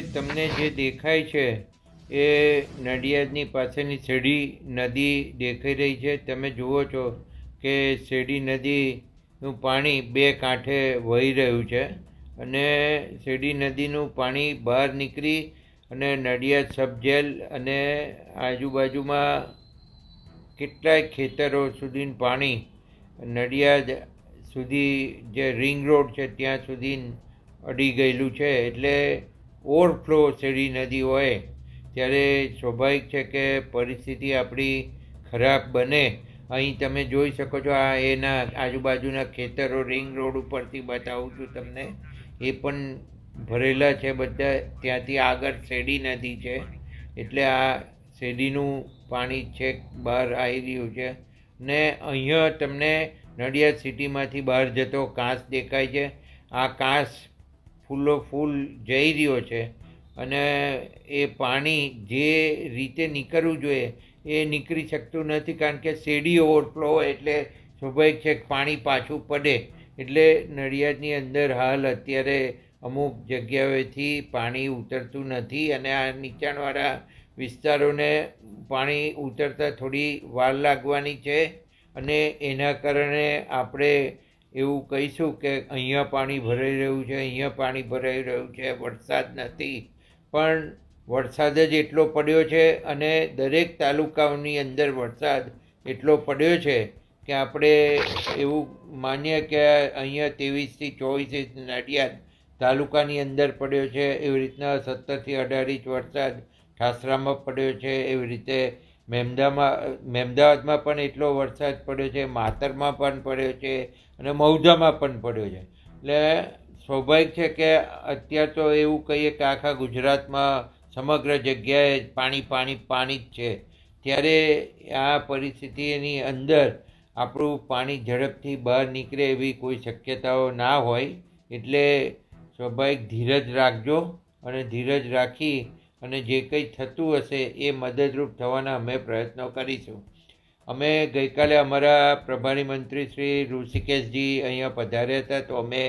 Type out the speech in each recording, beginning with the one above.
તમને જે દેખાય છે એ નડિયાદની પાસેની શેરડી નદી દેખાઈ રહી છે. તમે જુઓ છો કે શેરડી નદીનું પાણી બે કાંઠે વહી રહ્યું છે અને શેરડી નદીનું પાણી બહાર નીકળી અને નડિયાદ સબ જેલ અને આજુબાજુમાં કેટલાય ખેતરો સુધી પાણી નડિયાદ સુધી જે રિંગ રોડ છે ત્યાં સુધી અડી ગયેલું છે. એટલે ઓવરફ્લો શેરડી નદી હોય, ત્યારે સ્વાભાવિક છે કે પરિસ્થિતિ આપણી ખરાબ બને. અહીં તમે જોઈ શકો છો, આ એના આજુબાજુના ખેતરો, રિંગ રોડ ઉપરથી બતાવું છું તમને. એ પણ ભરેલા છે બધા. ત્યાંથી આગળ શેરડી નદી છે. એટલે આ શેરડીનું પાણી છેક બહાર આવી રહ્યું છે. ને અહીંયા તમને નડિયાદ સિટીમાંથી બહાર જતો કાંસ દેખાય છે. આ કાંસ ફૂલો, ફૂલ જઈ રહ્યો છે અને એ પાણી જે રીતે નીકળવું જોઈએ એ નીકળી શકતું નથી કારણ કે શેરડી ઓવરફ્લો એટલે સ્વાભાવિક છે પાણી પાછું પડે. એટલે નડિયાદની અંદર હાલ અત્યારે અમુક જગ્યાએથી પાણી ઉતરતું નથી અને આ નીચાણવાળા વિસ્તારોને પાણી ઉતરતા થોડી વાર લાગવાની છે અને એના કારણે આપણે એવું કહીશું કે અહીંયા પાણી ભરાઈ રહ્યું છે, અહીંયા પાણી ભરાઈ રહ્યું છે, વરસાદ નથી. પણ વરસાદ જ એટલો પડ્યો છે અને દરેક તાલુકાઓની અંદર વરસાદ એટલો પડ્યો છે કે આપણે એવું માનીએ કે અહીંયા ત્રેવીસથી ચોવીસ ઇંચ નડિયાદ તાલુકાની અંદર પડ્યો છે. એવી રીતના સત્તરથી અઢાર વરસાદ ઠાસરામાં પડ્યો છે. એવી રીતે મહેમદામાં મહેમદાવાદમાં પણ એટલો વરસાદ પડ્યો છે, માતરમાં પણ પડ્યો છે અને મૌધામાં પણ પડ્યો છે. એટલે સ્વાભાવિક છે કે અત્યાર તો એવું કહીએ કે આખા ગુજરાતમાં સમગ્ર જગ્યાએ પાણી પાણી પાણી જ છે. ત્યારે આ પરિસ્થિતિની અંદર આપણું પાણી ઝડપથી બહાર નીકળે એવી કોઈ શક્યતાઓ ના હોય. એટલે સ્વાભાવિક ધીરજ રાખજો અને ધીરજ રાખી અને જે કંઈ થતું હશે એ મદદરૂપ થવાના અમે પ્રયત્નો કરીશું. અમે ગઈકાલે અમારા પ્રભારી મંત્રી શ્રી ઋષિકેશજી અહીંયા પધાર્યા હતા, તો અમે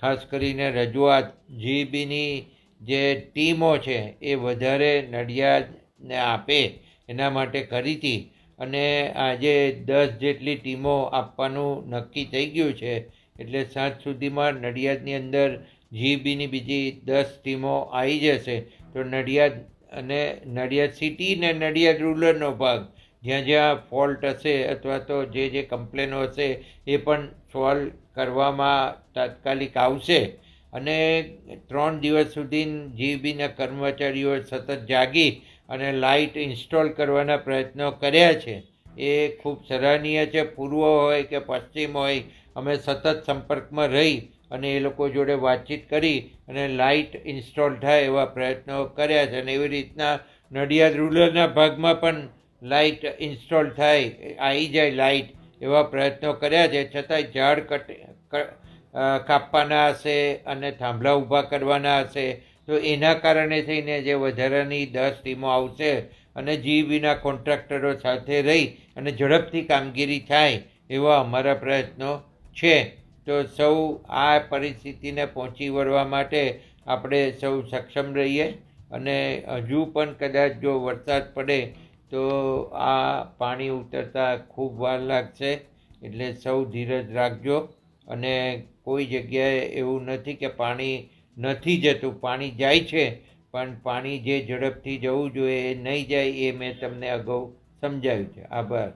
ખાસ કરીને રજૂઆત જીબીની જે ટીમો છે એ વધારે નડિયાદને આપે એના માટે કરી હતી. અને આજે દસ જેટલી ટીમો આપવાનું નક્કી થઈ ગયું છે, એટલે સાંજ સુધીમાં નડિયાદની અંદર જીબીની બીજી દસ ટીમો આવી જશે. તો નડિયાદ અને નડિયાદ સિટી ને નડિયાદ રૂરલનો ભાગ. જ્યાં જ્યાં ફોલ્ટ હશે અથવા તો જે જે કમ્પ્લેનો હશે એ પણ સોલ્વ કરવામાં તાત્કાલિક આવશે. અને ત્રણ દિવસ સુધી જીબીના કર્મચારીઓ સતત જાગી અને લાઇટ ઇન્સ્ટોલ કરવાના પ્રયત્નો કર્યા છે. એ ખૂબ સરાહનીય છે. પૂર્વ હોય કે પશ્ચિમ હોય, અમે સતત સંપર્કમાં રહી અને એ લોકો જોડે વાતચીત કરી અને લાઇટ ઇન્સ્ટોલ થાય એવા પ્રયત્નો કર્યા છે અને એવી રીતના નડિયાદ રૂરલના ભાગમાં પણ લાઇટ ઇન્સ્ટોલ થાય આવી જાય લાઇટ એવા પ્રયત્નો કર્યા છે. છતાંય ઝાડ કટ કાપવાના હશે અને થાંભલા ઊભા કરવાના હશે, તો એના કારણે થઈને જે વધારાની દસ ટીમો આવશે અને જીવીના કોન્ટ્રાક્ટરો સાથે રહી અને ઝડપથી કામગીરી થાય એવા અમારા પ્રયત્નો છે. તો સૌ આ પરિસ્થિતિને પહોંચી વળવા માટે આપણે સૌ સક્ષમ રહીએ અને હજુ પણ કદાચ જો વરસાદ પડે તો આ પાણી ઉતરતા ખૂબ વાર લાગશે. એટલે સૌ ધીરજ રાખજો અને કોઈ જગ્યાએ એવું નથી કે પાણી નથી જતું, પાણી જાય છે, પણ પાણી જે ઝડપથી જવું જોઈએ એ નહીં જાય એ મેં તમને અગાઉ સમજાવ્યું છે. આભાર.